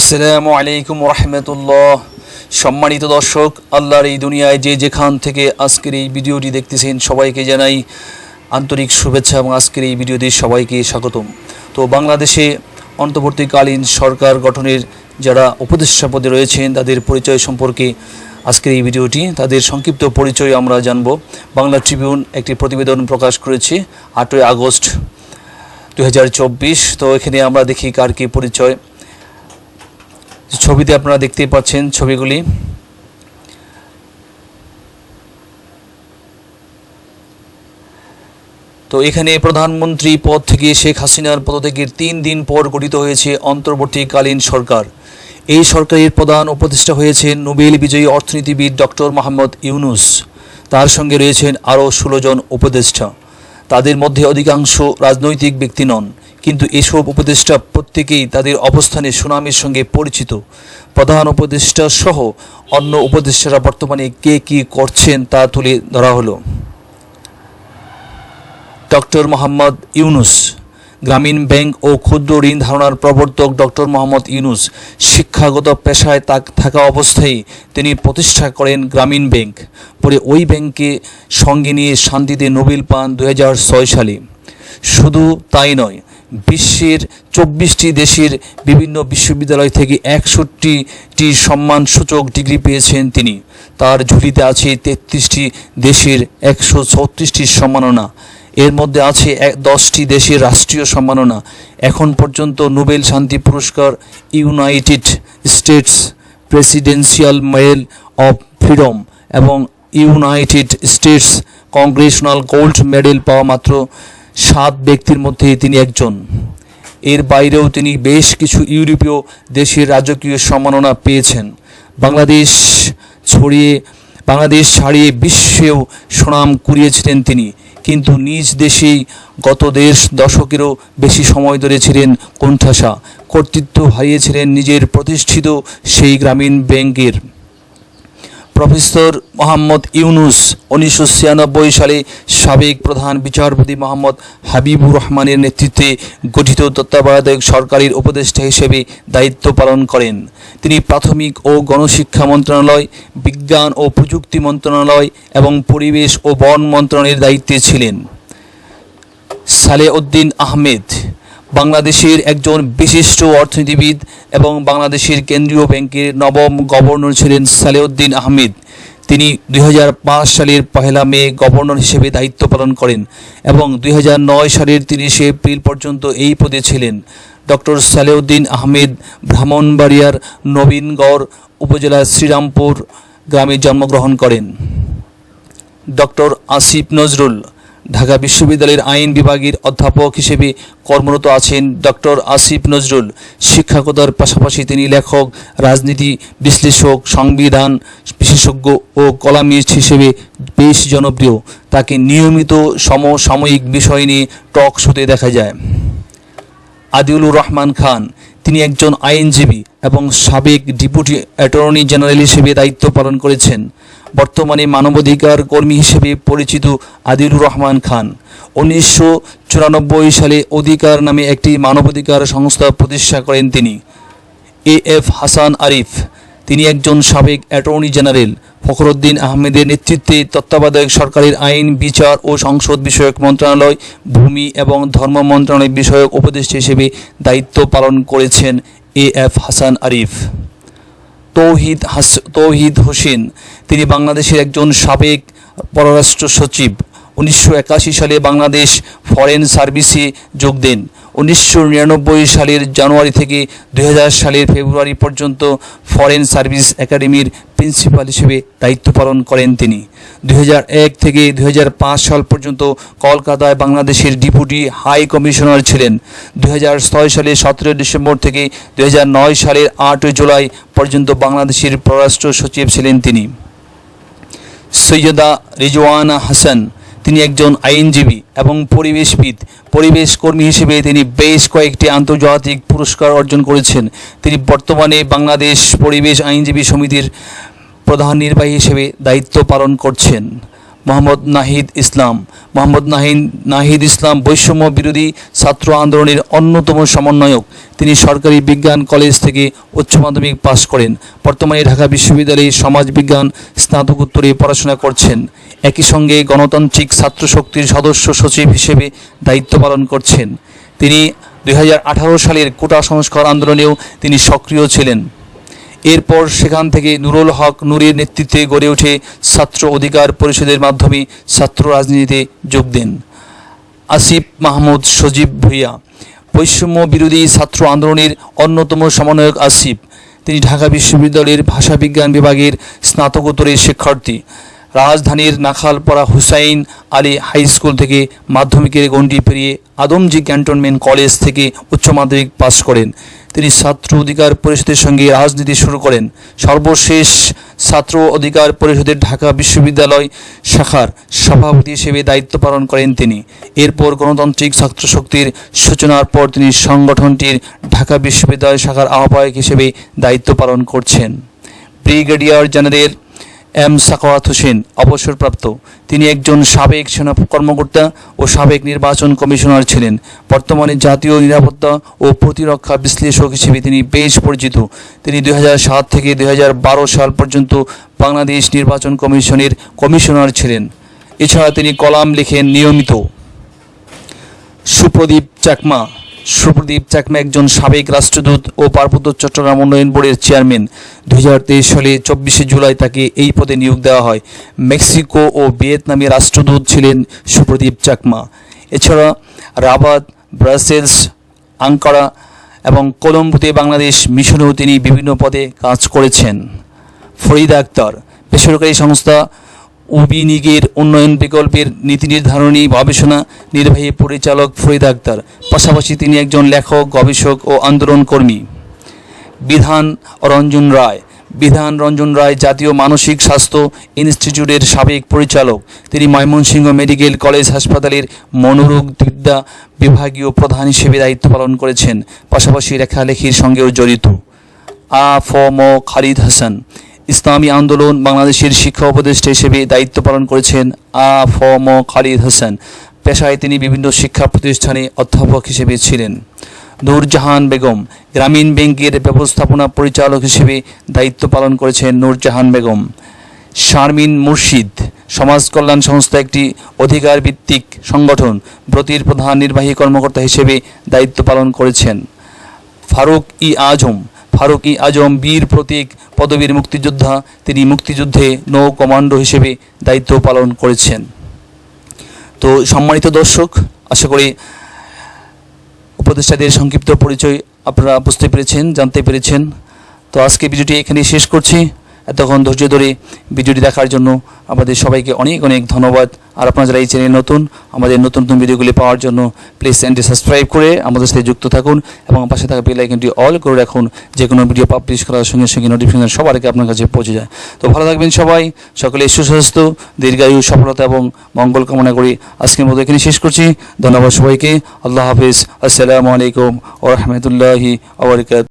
আসসালামু আলাইকুম রহমতুল্লাহ সম্মানিত দর্শক, আল্লাহর এই দুনিয়ায় যে যেখান থেকে আজকের এই ভিডিওটি দেখতেছেন সবাইকে জানাই আন্তরিক শুভেচ্ছা এবং আজকের এই ভিডিওতে সবাইকে স্বাগতম। তো বাংলাদেশে অন্তর্বর্তীকালীন সরকার গঠনের যারা উপদেষ্টা পদে রয়েছেন, তাদের পরিচয় সম্পর্কে আজকের এই ভিডিওটি, তাদের সংক্ষিপ্ত পরিচয় আমরা জানব। বাংলা ট্রিবিউন একটি প্রতিবেদন প্রকাশ করেছে আটই আগস্ট দু হাজার চব্বিশ। তো এখানে আমরা দেখি কার কী পরিচয়। ছবিতে আপনারা দেখতেই পাচ্ছেন ছবিগুলি। তো এখানে প্রধানমন্ত্রী পদ থেকে শেখ হাসিনার পদত্যাগের তিন দিন পর গঠিত হয়েছে অন্তর্বর্তীকালীন সরকার। এই সরকারের প্রধান উপদেষ্টা হয়েছেন নোবেল বিজয়ী অর্থনীতিবিদ ডক্টর মোহাম্মদ ইউনুস। তার সঙ্গে রয়েছেন আরও ষোলো জন উপদেষ্টা। তাদের মধ্যে অধিকাংশ রাজনৈতিক ব্যক্তি নন। কিন্তু এসব উপদেষ্টা প্রত্যেকেই তাদের অবস্থানে সুনামের সঙ্গে পরিচিত। প্রধান উপদেষ্টা সহ অন্য উপদেষ্টারা বর্তমানে কে কী করছেন তা তুলে ধরা হলো। ডক্টর মোহাম্মদ ইউনুস, গ্রামীণ ব্যাংক ও ক্ষুদ্র ঋণ ধারণার প্রবর্তক ডক্টর মোহাম্মদ ইউনুস, শিক্ষাগত পেশায় তাক থাকা অবস্থায় তিনি প্রতিষ্ঠা করেন গ্রামীণ ব্যাংক। পরে ওই ব্যাংককে সঙ্গে নিয়ে শান্তিতে নোবেল পান দু হাজার ছয় সালে। শুধু তাই নয় বিশ্বের চব্বিশটি দেশের বিভিন্ন বিশ্ববিদ্যালয় থেকে একষট্টিটি সম্মানসূচক ডিগ্রি পেয়েছেন তিনি। তার ঝুলিতে আছে তেত্রিশটি দেশের একশো ছত্রিশটি সম্মাননা। এর মধ্যে আছে দশটি দেশের রাষ্ট্রীয় সম্মাননা। এখন পর্যন্ত নোবেল শান্তি পুরস্কার United States Presidential Medal of Freedom এবং United States Congressional Gold Medal পাওয়া মাত্র সাত ব্যক্তির মধ্যে তিনি একজন। এর বাইরেও তিনি বেশ কিছু ইউরোপীয় দেশের রাজকীয় সম্মাননা পেয়েছেন। বাংলাদেশ ছড়িয়ে, বাংলাদেশ ছাড়িয়ে বিশ্বেও সুনাম কুড়িয়েছিলেন তিনি। কিন্তু নিজ দেশেই গত দেশ দশকেরও বেশি সময় ধরে ছিলেন কোণঠাসা। কর্তৃত্ব হারিয়েছিলেন নিজের প্রতিষ্ঠিত সেই গ্রামীণ ব্যাংকের। প্রফেসর মোহাম্মদ ইউনুস উনিশশো ছিয়ানব্বই সালে সাবেক প্রধান বিচারপতি মোহাম্মদ হাবিবুর রহমানের নেতৃত্বে গঠিত তত্ত্বাবধায়ক সরকারের উপদেষ্টা হিসেবে দায়িত্ব পালন করেন। তিনি প্রাথমিক ও গণশিক্ষা মন্ত্রণালয়, বিজ্ঞান ও প্রযুক্তি মন্ত্রণালয় এবং পরিবেশ ও বন মন্ত্রণালয়ের দায়িত্বে ছিলেন। সালেউদ্দিন আহমেদ বাংলাদেশের একজন বিশিষ্ট অর্থনীতিবিদ এবং বাংলাদেশের কেন্দ্রীয় ব্যাংকের নবম গভর্নর ছিলেন সালেউদ্দিন আহমেদ। তিনি দুই হাজার পাঁচ সালের পহেলা মে গভর্নর হিসেবে দায়িত্ব পালন করেন এবং দুই হাজার নয় সালের তিরিশে এপ্রিল পর্যন্ত এই পদে ছিলেন। ডক্টর সালেউদ্দিন আহমেদ ব্রাহ্মণবাড়িয়ার নবীনগড় উপজেলার শ্রীরামপুর গ্রামে জন্মগ্রহণ করেন। ডক্টর আসিফ নজরুল ঢাকা বিশ্ববিদ্যালয়ের আইন বিভাগের অধ্যাপক হিসেবে কর্মরত আছেন ডক্টর আসিফ নজরুল। শিক্ষাকতার পাশাপাশি তিনি লেখক, রাজনীতি বিশ্লেষক, সংবিধান বিশেষজ্ঞ ও কলামিস্ট হিসেবে বেশ জনপ্রিয়। তাকে নিয়মিত সমসাময়িক বিষয় নিয়ে টক শোতে দেখা যায়। আদিউলুর রহমান খান। তিনি একজন আইনজীবী এবং সাবেক ডিপুটি অ্যাটর্নি জেনারেল হিসেবে দায়িত্ব পালন করেছেন। বর্তমানে মানবাধিকার কর্মী হিসেবে পরিচিত আদিলুর রহমান খান। উনিশশো চুরানব্বই সালে অধিকার নামে একটি মানবাধিকার সংস্থা প্রতিষ্ঠা করেন তিনি। A F Hasan Arif. তিনি একজন সাবেক অ্যাটর্নি জেনারেল ফখরুদ্দিন আহমেদের নেতৃত্বে তত্ত্বাবধায়ক সরকারের আইন, বিচার ও সংসদ বিষয়ক মন্ত্রণালয়, ভূমি এবং ধর্ম মন্ত্রণালয় বিষয়ক উপদেষ্টা হিসেবে দায়িত্ব পালন করেছেন এ এফ হাসান আরিফ। তৌহিদ হাস, তৌহিদ হোসেন, তিনি বাংলাদেশের একজন সাবেক পররাষ্ট্র সচিব। উনিশশো একাশি সালে বাংলাদেশ ফরেন সার্ভিসে যোগ দেন। উনিশশো নিরানব্বই সালের জানুয়ারি থেকে দু হাজার সালের ফেব্রুয়ারি পর্যন্ত ফরেন সার্ভিস একাডেমির প্রিন্সিপাল হিসেবে দায়িত্ব পালন করেন তিনি। দুই হাজার এক থেকে দুই হাজার পাঁচ সাল পর্যন্ত কলকাতায় বাংলাদেশের ডিপুটি হাই কমিশনার ছিলেন। দুই সালের সতেরো ডিসেম্বর থেকে দু হাজার নয় সালের আটই জুলাই পর্যন্ত বাংলাদেশের পররাষ্ট্র সচিব ছিলেন তিনি। সৈয়দা রিজওয়ানা হাসান তিনি একজন আইনজীবী এবং পরিবেশবিদ। পরিবেশ কর্মী হিসেবে তিনি বেশ কয়েকটি আন্তর্জাতিক পুরস্কার অর্জন করেছেন। তিনি বর্তমানে বাংলাদেশ পরিবেশ আইনজীবী সমিতির প্রধান নির্বাহী হিসেবে দায়িত্ব পালন করছেন। মোহাম্মদ নাহিদ ইসলাম। মোহাম্মদ নাহিদ নাহিদ ইসলাম বৈষম্য বিরোধী ছাত্র আন্দোলনের অন্যতম সমন্বয়ক। তিনি সরকারি বিজ্ঞান কলেজ থেকে উচ্চ মাধ্যমিক পাশ করেন। বর্তমানে ঢাকা বিশ্ববিদ্যালয়ে সমাজবিজ্ঞান, স্নাতকোত্তরে পড়াশোনা করছেন। একই সঙ্গে গণতান্ত্রিক ছাত্র শক্তির সদস্য সচিব হিসেবে দায়িত্ব পালন করছেন। তিনি দু হাজার আঠারো সালের কোটা সংস্কার আন্দোলনেও তিনি সক্রিয় ছিলেন। এরপর সেখান থেকে নুরুল হক নুরের নেতৃত্বে গড়ে ওঠে ছাত্র অধিকার পরিষদের মাধ্যমে ছাত্র রাজনীতিতে যোগ দেন। আসিফ মাহমুদ সজীব ভূঁইয়া, বৈষম্য বিরোধী ছাত্র আন্দোলনের অন্যতম সমন্বয়ক আসিফ, তিনি ঢাকা বিশ্ববিদ্যালয়ের ভাষাবিজ্ঞান বিভাগের স্নাতকোত্তরের শিক্ষার্থী। রাজধানীর নাখালপাড়া হুসাইন আলী হাই স্কুল থেকে মাধ্যমিকের গণ্ডি পেরিয়ে আদমজি ক্যান্টনমেন্ট কলেজ থেকে উচ্চ মাধ্যমিক পাশ করেন। তিনি ছাত্র অধিকার পরিষদের সঙ্গে রাজনীতি শুরু করেন। সর্বশেষ ছাত্র অধিকার পরিষদের ঢাকা বিশ্ববিদ্যালয় শাখার সভাপতি হিসেবে দায়িত্ব পালন করেন তিনি। এরপর গণতান্ত্রিক ছাত্র শক্তির সূচনার পর তিনি সংগঠনটির ঢাকা বিশ্ববিদ্যালয় শাখার আহ্বায়ক হিসেবে দায়িত্ব পালন করছেন। Brigadier general M Sakhawat Hossain, অবসরপ্রাপ্ত। তিনি একজন সাবেক সেনা কর্মকর্তা ও সাবেক নির্বাচন কমিশনার ছিলেন। বর্তমানে জাতীয় নিরাপত্তা ও প্রতিরক্ষা বিশ্লেষক হিসেবে তিনি বেশ পরিচিত। তিনি দুই সাত থেকে দু হাজার বারো সাল পর্যন্ত বাংলাদেশ নির্বাচন কমিশনের কমিশনার ছিলেন। এছাড়া তিনি কলাম লেখেন নিয়মিত। সুপ্রদীপ চাকমা সুপ্রদীপ চাকমা একজন সাবেক রাষ্ট্রদূত ও পার্বত্য চট্টগ্রাম উন্নয়ন বোর্ডের চেয়ারম্যান। দু হাজার তেইশ সালে চব্বিশে জুলাই তাকে এই পদে নিয়োগ দেওয়া হয়। মেক্সিকো ও ভিয়েতনামে রাষ্ট্রদূত ছিলেন সুপ্রদীপ চাকমা। এছাড়া রাবাত, ব্রাসেলস, আঙ্কারা এবং কলম্বোতে বাংলাদেশ মিশনেও তিনি বিভিন্ন পদে কাজ করেছেন। ফরিদা আক্তার, বেসরকারি সংস্থা উবিনিগের উন্নয়ন বিকল্পের নীতি নির্ধারণী গবেষণা নির্বাহী পরিচালক ফরিদ আক্তার। পাশাপাশি তিনি একজন লেখক, গবেষক ও আন্দোলন কর্মী। বিধান রঞ্জন রায়। বিধান রঞ্জন রায় জাতীয় মানসিক স্বাস্থ্য ইনস্টিটিউটের সাবেক পরিচালক। তিনি ময়মনসিংহ মেডিকেল কলেজ হাসপাতালের মনোরোগ বিদ্যা বিভাগীয় প্রধান হিসেবে দায়িত্ব পালন করেছেন। পাশাপাশি লেখালেখির সঙ্গেও জড়িত। আ, ফ, ম, খালিদ হাসান। ইসলামী আন্দোলন বাংলাদেশের শিক্ষা উপদেষ্টা হিসেবে দায়িত্ব পালন করেছেন আ ফ ম খালিদ হাসান। পেশায় তিনি বিভিন্ন শিক্ষা প্রতিষ্ঠানে অধ্যাপক হিসেবে ছিলেন। নূরজাহান বেগম, গ্রামীণ ব্যাংকের ব্যবস্থাপনা পরিচালক হিসেবে দায়িত্ব পালন করেছেন নূরজাহান বেগম। শারমিন মুর্শিদ, সমাজ কল্যাণ সংস্থা একটি অধিকার ভিত্তিক সংগঠন, ব্রতির প্রধান নির্বাহী কর্মকর্তা হিসেবে দায়িত্ব পালন করেছেন। ফারুক ই আজম, ফারুক ই আজম বীর প্রতীক পদবীর মুক্তিযোদ্ধা তিনি মুক্তিযুদ্ধে নৌ কমান্ডো হিসেবে দায়িত্ব পালন করেছেন। তো সম্মানিত দর্শক, আশা করি উপদেষ্টাদের সংক্ষিপ্ত পরিচয় আপনারা বুঝতে পেরেছেন, জানতে পেরেছেন। তো আজকে ভিডিওটি এখানে শেষ করছি। এতক্ষণ ধৈর্য ধরে ভিডিওটি দেখার জন্য আমাদের সবাইকে অনেক অনেক ধন্যবাদ। আর আপনারা যারা এই চ্যানেল নতুন, আমাদের নতুন নতুন ভিডিওগুলি পাওয়ার জন্য প্লিজ চ্যানেলটি সাবস্ক্রাইব করে আমাদের সাথে যুক্ত থাকুন এবং পাশে থাকা বেল আইকনটি অল করে রাখুন। যে কোনো ভিডিও পাবলিশ করার সঙ্গে সঙ্গে নোটিফিকেশন সবার আগে আপনার কাছে পৌঁছে যায়। তো ভালো থাকবেন সবাই, সকলে সুস্বাস্থ্য, দীর্ঘায়ু, সফলতা এবং মঙ্গল কামনা করি। আজকের মতো এখানে শেষ করছি। ধন্যবাদ সবাইকে। আল্লাহ হাফিজ। আসসালামু আলাইকুম ও রহমতুল্লাহি আবরকাত